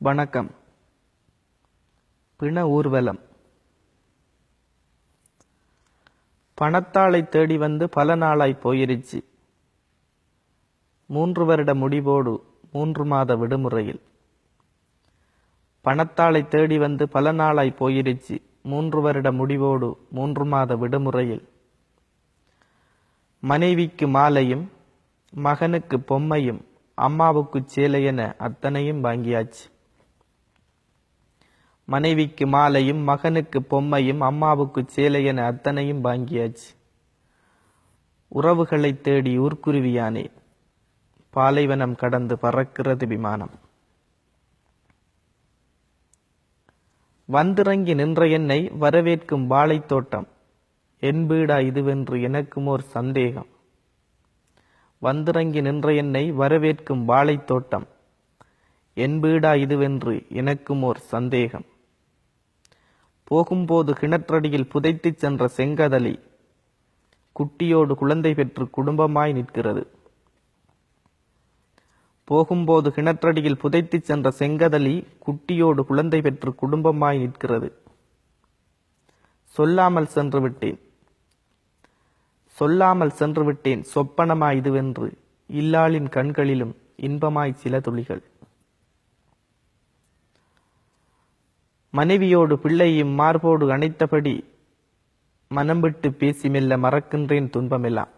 வணக்கம். பிண ஊர்வலம். பணத்தாளை தேடி வந்து பல நாளாய் போயிருச்சு. மூன்று வருட முடிவோடு மூன்று மாத விடுமுறையில். பணத்தாளை தேடி வந்து பல நாளாய் போயிருச்சு. மூன்று வருட முடிவோடு மூன்று மாத விடுமுறையில். மனைவிக்கு மாலையும் மகனுக்கு பொம்மையும் அம்மாவுக்கு சேலை என அத்தனையும் வாங்கியாச்சு. மனைவிக்கு மாலையும் மகனுக்கு பொம்மையும் அம்மாவுக்கு சேலை என அத்தனையும் வாங்கியாச்சு. உறவுகளை தேடி ஊர்க்குருவியானே பாலைவனம் கடந்து பறக்கிறது விமானம். வந்திறங்கி நின்ற என்னை வரவேற்கும் வாழைத் தோட்டம் என் வீடா இதுவென்று எனக்கும் ஓர் சந்தேகம். வந்திறங்கி நின்ற என்னை வரவேற்கும் வாழைத் தோட்டம் என் வீடா இதுவென்று எனக்கும் ஓர் சந்தேகம். போகும்போது கிணற்றடியில் புதைத்துச் சென்ற செங்கதலி குட்டியோடு குழந்தை பெற்று குடும்பமாய் நிற்கிறது. போகும்போது கிணற்றடியில் புதைத்துச் சென்ற செங்கதலி குட்டியோடு குழந்தை பெற்று குடும்பமாய் நிற்கிறது. சொல்லாமல் சென்று விட்டேன். சொல்லாமல் சென்று விட்டேன் சொப்பனமாய் இதுவென்று இல்லாளின் கண்களிலும் இன்பமாய் சில துளிகள். மனைவியோடு பிள்ளையும் மார்போடு அணைத்தபடி மனம் விட்டு பேசி மெல்ல மறக்கின்றேன் துன்பமெல்லாம்.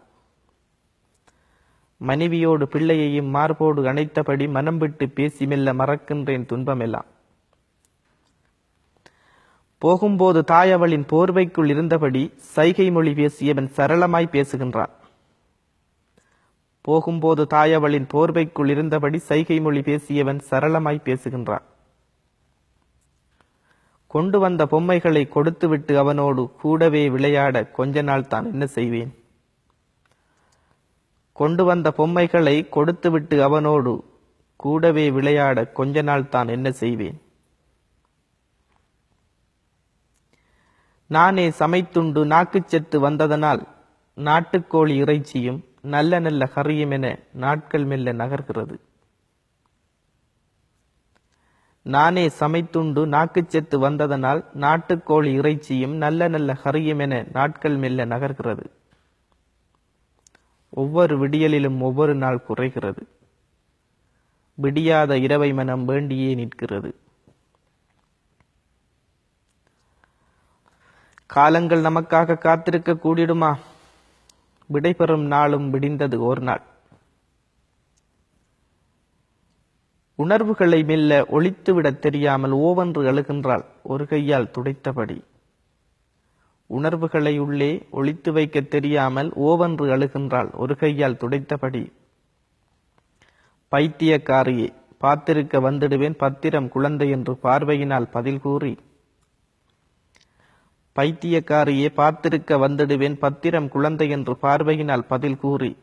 மனைவியோடு பிள்ளையையும் மார்போடு அணைத்தபடி மனம் விட்டு பேசி மெல்ல மறக்கின்றேன் துன்பமெல்லாம். போகும்போது தாயவளின் போர்வைக்குள் இருந்தபடி சைகை மொழி பேசியவன் சரளமாய் பேசுகின்றான். போகும்போது தாயவளின் போர்வைக்குள் இருந்தபடி சைகை மொழி பேசியவன் சரளமாய் பேசுகின்றான். கொண்டு வந்த பொம்மைகளை கொடுத்துவிட்டு அவனோடு கூடவே விளையாட கொஞ்ச நாள் தான் என்ன செய்வேன்? கொண்டு வந்த பொம்மைகளை கொடுத்துவிட்டு அவனோடு கூடவே விளையாட கொஞ்ச நாள் தான் என்ன செய்வேன்? நானே சமைத்துண்டு நாக்குச்சத்து வந்ததனால் நாட்டுக்கோழி இறைச்சியும் நல்ல நல்ல கறியும் என நாட்கள் மெல்ல நகர்கிறது. நானே சமைத்துண்டு நாக்குச்செத்து வந்ததனால் நாட்டுக்கோழி இறைச்சியும் நல்ல நல்ல ஹரியும் என நாட்கள் மெல்ல நகர்கிறது. ஒவ்வொரு விடியலிலும் ஒவ்வொரு நாள் குறைகிறது. விடியாத இரவை மனம் வேண்டியே நிற்கிறது. காலங்கள் நமக்காக காத்திருக்க கூடிடுமா? விடைபெறும் நாளும் விடிந்தது ஓர் நாள். உணர்வுகளை மெல்ல ஒழித்துவிடத் தெரியாமல் ஓவென்று அழுகின்றாள் ஒரு கையால் துடைத்தபடி. உணர்வுகளை உள்ளே ஒழித்து வைக்க தெரியாமல் ஓவென்று அழுகின்றாள் ஒரு கையால் துடைத்தபடி. பைத்தியக்காரியே பார்த்திருக்க வந்துடுவேன் பத்திரம் குழந்தை என்று பார்வையினால் பதில் கூறி. பைத்தியக்காரியே பார்த்திருக்க வந்துடுவேன் பத்திரம் குழந்தை என்று பார்வையினால் பதில் கூறி.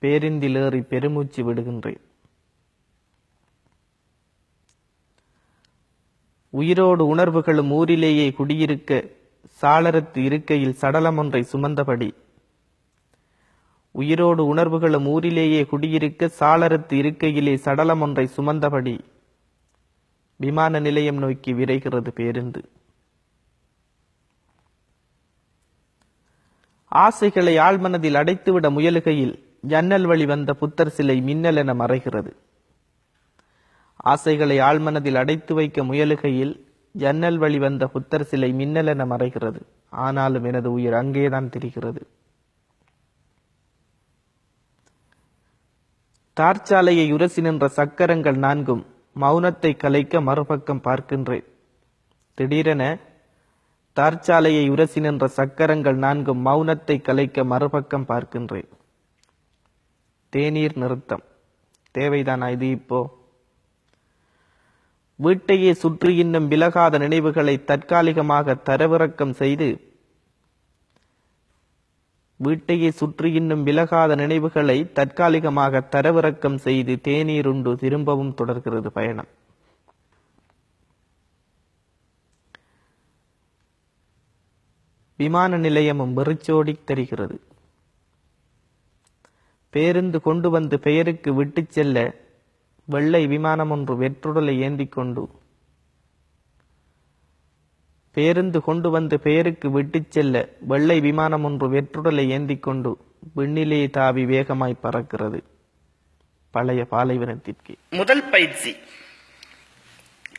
பேரிந்திலேறி பெருமூச்சு விடுகின்றேன். உயிரோடு உணர்வுகளும் ஊரிலேயே குடியிருக்க சாளரத்து இருக்கையில் சடலம் ஒன்றை சுமந்தபடி. உயிரோடு உணர்வுகளும் ஊரிலேயே குடியிருக்க சாளரத்து இருக்கையிலே சடலம் ஒன்றை சுமந்தபடி. விமான நிலையம் நோக்கி விரைகிறது பேருந்து. ஆசைகளை ஆழ்மனதில் அடைத்துவிட முயலுகையில் ஜன்னல் வழி வந்த புத்தர் சிலை மின்னல் என மறைகிறது. ஆசைகளை ஆழ்மனதில் அடைத்து வைக்க முயலுகையில் ஜன்னல் வழி வந்த புத்தர் சிலை மின்னலென மறைகிறது. ஆனாலும் எனது உயிர் அங்கேதான் தெரிகிறது. தார்ச்சாலையை உரசி நின்ற சக்கரங்கள் நான்கும் மௌனத்தை கலைக்க மறுபக்கம் பார்க்கின்றேன். திடீரென தார்ச்சாலையை உரசி நின்ற சக்கரங்கள் நான்கும் மௌனத்தை கலைக்க மறுபக்கம் பார்க்கின்றேன். தேநீர் நிறுத்தம். தேவைதானா இது இப்போ? வீட்டையே சுற்றி இன்னும் விலகாத நினைவுகளை தற்காலிகமாக தரவிறக்கம் செய்து வீட்டையே சுற்றி இன்னும் விலகாத நினைவுகளை தற்காலிகமாக தரவிறக்கம் செய்து தேநீருண்டு திரும்பவும் தொடர்கிறது பயணம். விமான நிலையமும் வெறிச்சோடி தெரிகிறது. பேருந்து கொண்டு வந்து பெயருக்கு விட்டுச் செல்ல வெள்ளை விமானம் ஒன்று வெற்றுடலை ஏந்தி கொண்டு பேருந்து கொண்டு வந்து பெயருக்கு விட்டுச் செல்ல வெள்ளை விமானம் ஒன்று வெற்றுடலை ஏந்தி கொண்டு விண்ணிலே தாவி வேகமாய் பறக்கிறது. பழைய பாலைவனத்திற்கு. முதல் பயிற்சி.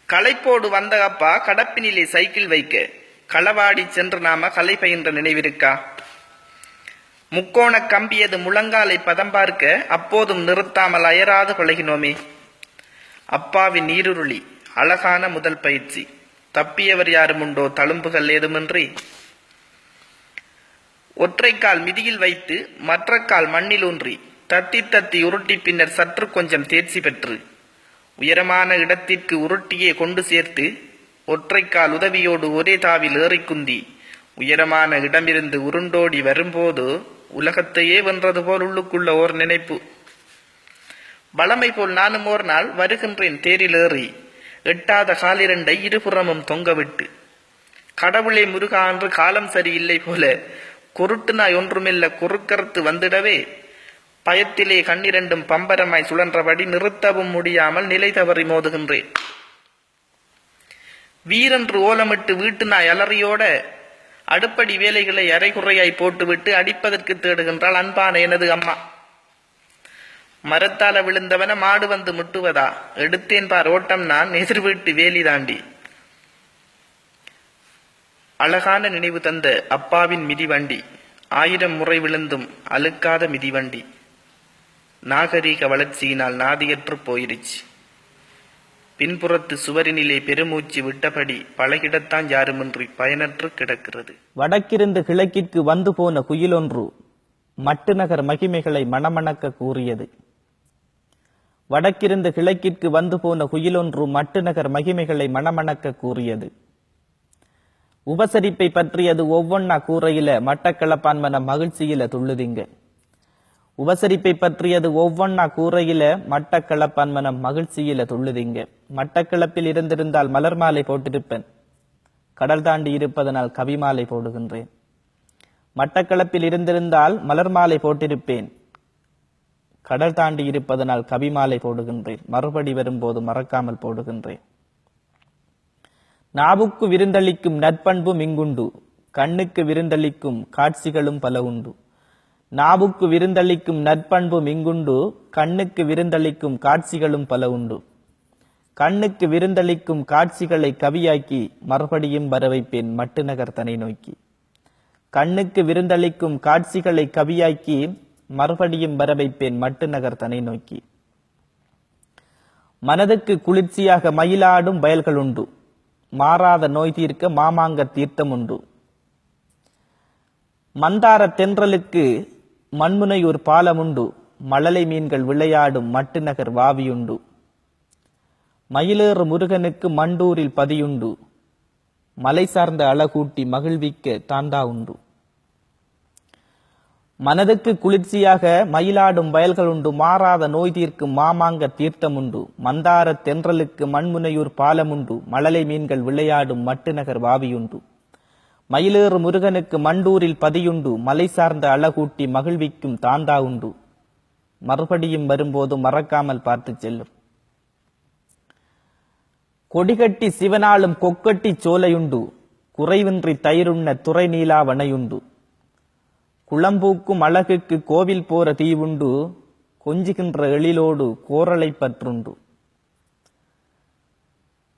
களைப்போடு வந்தகப்பா கடப்பினிலே சைக்கிள் வைக்க களவாடி சென்று நாம கலை பயின்ற நினைவிருக்கா? முக்கோண கம்பியது முழங்காலை பதம் பார்க்க அப்போதும் நிறுத்தாமல் அயராது பழகினோமே அப்பாவின் நீருருளி அழகான முதல் பயிற்சி. தப்பியவர் யாரும் உண்டோ தழும்புகள் ஏதுமின்றி. ஒற்றைக்கால் மிதியில் வைத்து மற்ற கால் மண்ணில் ஊன்றி தத்தி தத்தி உருட்டி பின்னர் சற்று கொஞ்சம் தேர்ச்சி பெற்று உயரமான இடத்திற்கு உருட்டியே கொண்டு சேர்த்து ஒற்றைக்கால் உதவியோடு ஒரே தாவில் ஏறி குந்தி உயரமான இடமிருந்து உருண்டோடி வரும்போது உலகத்தையே வென்றது போல் உள்ளுக்குள்ள ஓர் நினைப்பு. வளமை போல் நானும் ஓர் நாள் வருகின்றேன் தேரில் ஏறி எட்டாத காலிரண்டை இருபுறமும் தொங்கவிட்டு. கடவுளே முருகா என்று காலம் சரியில்லை போல குருட்டு நாய் ஒன்றுமில்ல குறுக்கறுத்து வந்திடவே. பயத்திலே கண்ணிரண்டும் பம்பரமாய் சுழன்றபடி நிறுத்தவும் முடியாமல் நிலை தவறி மோதுகின்றேன். வீரென்று ஓலமிட்டு வீட்டு நாய் அலறியோட அடுப்படி வேலைகளை அரைகுறையாய் போட்டுவிட்டு அடிப்பதற்கு தேடுகின்றாள் அன்பான எனது அம்மா. மரத்தால விழுந்தவன மாடு வந்து முட்டுவதா? எடுத்தேன் பார் ஓட்டம் நான் எதிர் வீட்டு வேலி தாண்டி. அழகான நினைவு தந்த அப்பாவின் மிதிவண்டி. ஆயிரம் முறை விழுந்தும் அழுக்காத மிதிவண்டி. நாகரீக வளர்ச்சியினால் நாதியற்று போயிடுச்சு பின்புறத்து சுவரினிலே பெருமூச்சு விட்டபடி பழகிடத்தான் யாருமின்றி பயனற்று கிடக்கிறது. வடக்கிருந்து கிழக்கிற்கு வந்து போன குயிலொன்று மட்டு நகர் மகிமைகளை மணமணக்க கூறியது. வடக்கிருந்து கிழக்கிற்கு வந்து போன குயிலொன்று மட்டு நகர் மகிமைகளை மணமணக்க கூறியது. உபசரிப்பை பற்றியது ஒவ்வொன்னா கூறையில மட்டக்களப்பான் மன மகிழ்ச்சியில துள்ளுதிங்க. உபசரிப்பை பற்றியது ஒவ்வொன்னா கூறையில மட்டக்களப்பான் மனம் மகிழ்ச்சியில துள்ளுதிங்க மட்டக்களப்பில் இருந்திருந்தால் மலர் மாலை போட்டிருப்பேன். கடல் தாண்டி இருப்பதனால் கவிமாலை போடுகின்றேன். மட்டக்களப்பில் இருந்திருந்தால் மலர் மாலை போட்டிருப்பேன். கடல் தாண்டி இருப்பதனால் கவிமாலை போடுகின்றேன். மறுபடி வரும்போது மறக்காமல் போடுகின்றேன். நாவுக்கு விருந்தளிக்கும் நற்பண்பும் இங்குண்டு. கண்ணுக்கு விருந்தளிக்கும் காட்சிகளும் பல உண்டு. நாவுக்கு விருந்தளிக்கும் நற்பண்பும் இங்குண்டு கண்ணுக்கு விருந்தளிக்கும் காட்சிகளும் பல உண்டு. கண்ணுக்கு விருந்தளிக்கும் காட்சிகளை கவியாக்கி மறுபடியும் வர வைப்பேன் மட்டுநகர் தனை நோக்கி. கண்ணுக்கு விருந்தளிக்கும் காட்சிகளை கவியாக்கி மறுபடியும் வர வைப்பேன் மட்டுநகர் தனை நோக்கி. மனதுக்கு குளிர்ச்சியாக மயிலாடும் வயல்கள் உண்டு. மாறாத நோய் தீர்க்க மாமாங்க தீர்த்தம் உண்டு. மந்தார தென்றலுக்கு மண்முனையூர் பாலமுண்டு மழலை மீன்கள் விளையாடும் மட்டுநகர் வாவியுண்டு. மயிலேறு முருகனுக்கு மண்டூரில் பதியுண்டு. மலை சார்ந்த அழகூட்டி மகிழ்விக்க தாந்தா உண்டு மனதுக்கு குளிர்ச்சியாக மயிலாடும் வயல்கள் உண்டு மாறாத நோய் தீர்க்கும் மாமாங்க தீர்த்தம் உண்டு மந்தார தென்றலுக்கு மண்முனையூர் பாலமுண்டு மழலை மீன்கள் விளையாடும் மட்டுநகர் வாவியுண்டு. மயிலேறு முருகனுக்கு மண்டூரில் பதியுண்டு. மலை சார்ந்த அழகூட்டி மகிழ்விக்கும் தாந்தா உண்டு. மறுபடியும் வரும்போது மறக்காமல் பார்த்து செல்லும். கொடிகட்டி சிவனாலும் கொக்கட்டி சோலையுண்டு. குறைவின்றி தயிருண்ண துறை நீலா வனையுண்டு. குளம்பூக்கும் அழகுக்கு கோவில் போற தீவுண்டு. கொஞ்சுகின்ற எழிலோடு கோரலை பற்றுண்டு.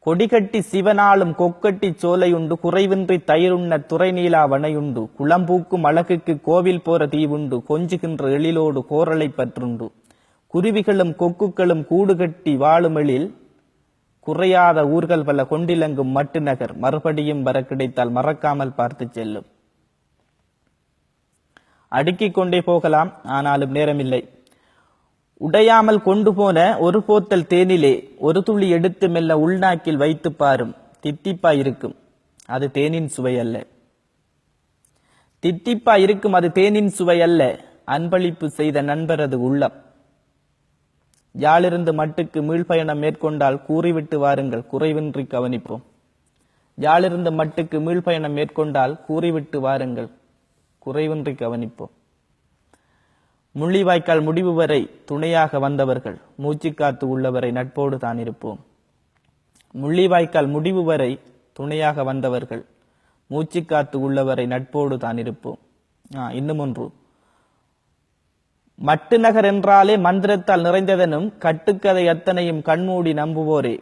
கொடிகட்டி சிவனாலும் கொக்கட்டி சோலையுண்டு குறைவின்றி தயிருண்ண துறைநீலா வனையுண்டு குளம்பூக்கும் அழகுக்கு கோவில் போற தீவுண்டு கொஞ்சுகின்ற எழிலோடு கோரலை பற்றுண்டு. குருவிகளும் கொக்குகளும் கூடு கட்டி வாழுமெழில் குறையாத ஊர்கள் பல கொண்டிலங்கும் மட்டு நகர் மறுபடியும் வர கிடைத்தால் மறக்காமல் பார்த்து செல்லும். அடுக்கிக் கொண்டே போகலாம் ஆனாலும் நேரமில்லை. உடையாமல் கொண்டு போன ஒரு போத்தல் தேனிலே ஒரு துளி எடுத்து மெல்ல உள்நாக்கில் வைத்து பாரும். தித்திப்பா இருக்கும். அது தேனின் சுவை அல்ல. தித்திப்பா இருக்கும். அது தேனின் சுவை அல்ல. அன்பளிப்பு செய்த நண்பரது உள்ளம். யாழிருந்து மட்டுக்கு மீள்பயணம் மேற்கொண்டால் கூறிவிட்டு வாருங்கள். குறைவின்றி கவனிப்போம். யாழிருந்து மட்டுக்கு மீள்பயணம் மேற்கொண்டால் கூறிவிட்டு வாருங்கள். குறைவின்றி கவனிப்போம். முள்ளிவாய்க்கால் முடிவு வரை துணையாக வந்தவர்கள் மூச்சுக்காத்து உள்ளவரை நட்போடு தான் இருப்போம். முள்ளிவாய்க்கால் முடிவு வரை துணையாக வந்தவர்கள் மூச்சுக்காத்து உள்ளவரை நட்போடு தான் இருப்போம். இன்னும் ஒன்று. மட்டு நகர் என்றாலே மந்திரத்தால் நிறைந்ததெனும் கட்டுக்கதை அத்தனையும் கண்மூடி நம்புவோரே.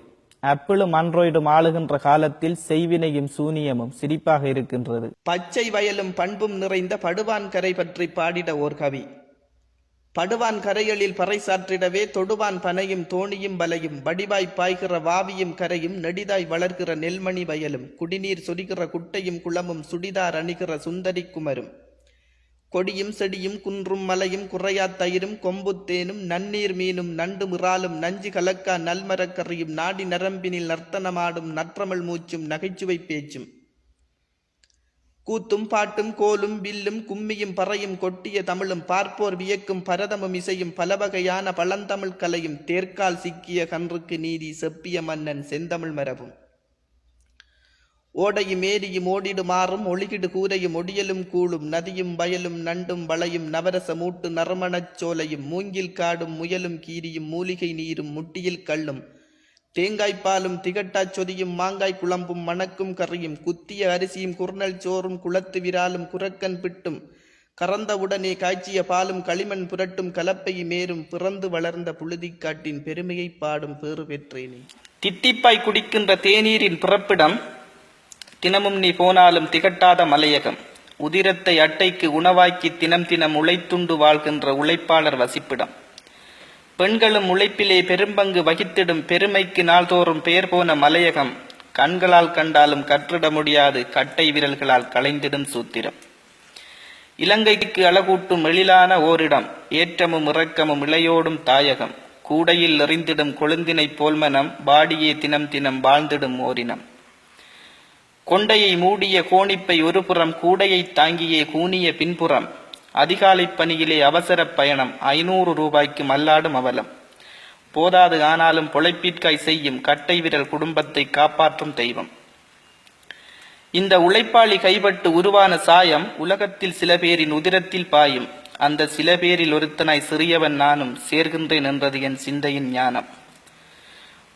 ஆப்பிளும் ஆண்ட்ராய்டும் ஆளுகின்ற காலத்தில் செய்வினையும் சூனியமும் சிரிப்பாக இருக்கின்றது. பச்சை வயலும் பண்பும் நிறைந்த படுவான் கரை பற்றி பாடிட ஓர் கவி. படுவான் கரைகளில் பறைசாற்றிடவே தொடுவான் பனையும் தோணியும் வலையும் வடிவாய் பாய்கிற வாவியும் கரையும் நெடிதாய் வளர்கிற நெல்மணி வயலும் குடிநீர் சொரிகிற குட்டையும் குளமும் சுடிதார் அணிகிற சுந்தரி குமரும். கொடியும் செடியும் குன்றும் மலையும் குறையாத் தயிரும் கொம்புத்தேனும் நன்னீர் மீனும் நண்டு மிறாலும் நஞ்சு கலக்கா நல்மரக்கறியும் நாடி நரம்பினில் நர்த்தனமாடும் நற்றமிழ் மூச்சும் நகைச்சுவை பேச்சும். கூத்தும் பாட்டும் கோலும் வில்லும் கும்மியும் பறையும் கொட்டிய தமிழும் பார்ப்போர் வியக்கும் பரதமும் இசையும் பலவகையான பழந்தமிழ் கலையும் தேர்க்கால் சிக்கிய கன்றுக்கு நீதி செப்பிய மன்னன் செந்தமிழ் மரபும். ஓடையும் ஏரியும் ஓடிடுமாறும் ஒளிகிடு கூரையும் ஒடியலும் கூழும் நதியும் வயலும் நண்டும் வளையும் நவரச மூட்டு நறுமணச் சோலையும் மூங்கில் காடும் முயலும் கீரியும் மூலிகை நீரும் முட்டியில் கள்ளும் தேங்காய்ப்பாலும் திகட்டாச் சொதியும் மாங்காய் குழம்பும் மணக்கும் கறியும் குத்திய அரிசியும் குர்நல் சோறும் குளத்து விராலும் குரக்கன் பிட்டும் கறந்தவுடனே காய்ச்சிய பாலும் களிமண் புரட்டும் கலப்பை மேரும் பிறந்து வளர்ந்த புழுதிக்காட்டின் பெருமையை பாடும் பேறு பெற்றேனே திட்டிப்பாய் குடிக்கின்ற தேநீரின் பிறப்பிடம் தினமும் நீ போனாலும் திகட்டாத மலையகம். உதிரத்தை அட்டைக்கு உணவாக்கி தினம் தினம் உழைத்துண்டு வாழ்கின்ற உழைப்பாளர் வசிப்பிடம். பெண்களும் உழைப்பிலே பெரும்பங்கு வகித்திடும் பெருமைக்கு நாள்தோறும் பெயர் போன மலையகம். கண்களால் கண்டாலும் கற்றிட முடியாது கட்டை விரல்களால் களைந்திடும் சூத்திரம். இலங்கைக்கு அழகூட்டும் எழிலான ஓரிடம் ஏற்றமும் இறக்கமும் இளையோடும் தாயகம். கூடையில் எறிந்திடும் கொழுந்தினைப் போல்மனம் பாடியே தினம் தினம் வாழ்ந்திடும் ஓரினம். கொண்டையை மூடிய கோணிப்பை ஒருபுறம் கூடையை தாங்கியே கூனிய பின்புறம். அதிகாலைப் பணியிலே அவசரப் பயணம் ஐநூறு ரூபாய்க்கு மல்லாடும் அவலம். போதாது ஆனாலும் பொழைப்பிற்காய் செய்யும் கட்டை விரல் குடும்பத்தை காப்பாற்றும் தெய்வம். இந்த உழைப்பாளி கைபட்டு உருவான சாயம் உலகத்தில் சில பேரின் உதிரத்தில் பாயும். அந்த சில பேரில் ஒருத்தனாய் சிறியவன் நானும் சேர்கின்றேன் என்றது என் சிந்தையின் ஞானம்.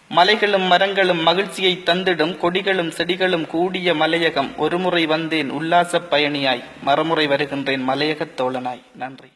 மலைகளும் மரங்களும் மகிழ்ச்சியை தந்திடும் கொடிகளும் செடிகளும் கூடிய மலையகம். ஒருமுறை வந்தேன் உல்லாசப் பயணியாய். மறுமுறை வருகின்றேன் மலையகத் தோழனாய். நன்றி.